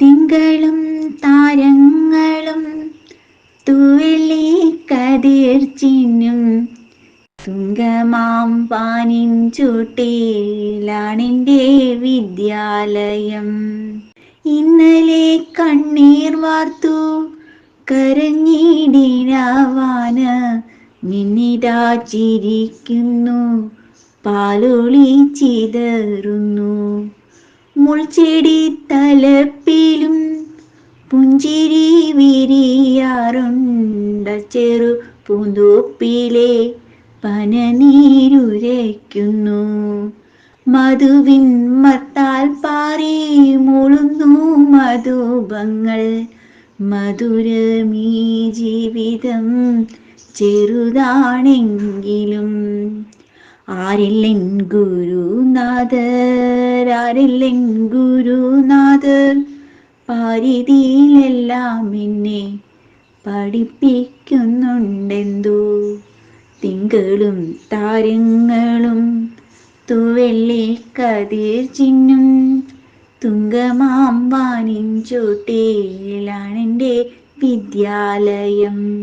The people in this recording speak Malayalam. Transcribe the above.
തിങ്കളും താരങ്ങളും തുള്ളി കതിർ ചിന്നും തുങ്കമാം ചൂട്ടിലാണെന്റെ വിദ്യാലയം. ഇന്നലെ കണ്ണീർ വാർത്തു കരഞ്ഞിടിനാവാന് നിന്നിതാ ചിരിക്കുന്നു പാലൊളി ചിതറുന്നു. മുൾച്ചെടി തലപ്പിലും പുഞ്ചിരി വിരിയാറുണ്ട ചെറു പൂന്തോപ്പിലെ പനനീരുരയ്ക്കുന്നു. മധുവിൻ മത്താൽ പാറി മുളുന്നു മധുപങ്ങൾ. മധുരമീ ജീവിതം ചെറുതാണെങ്കിലും ആരില്ലെൻ ഗുരുനാഥർ ആരില്ലെൻ ഗുരുനാഥർ പാരിതിയിലെല്ലാം എന്നെ പഠിപ്പിക്കുന്നുണ്ടെന്തോ? തിങ്കളും താരങ്ങളും തുവെള്ളി കതിർ ചിന്നും തുങ്കമാം വാനിൻ ചോട്ടിലാണെന്റെ വിദ്യാലയം.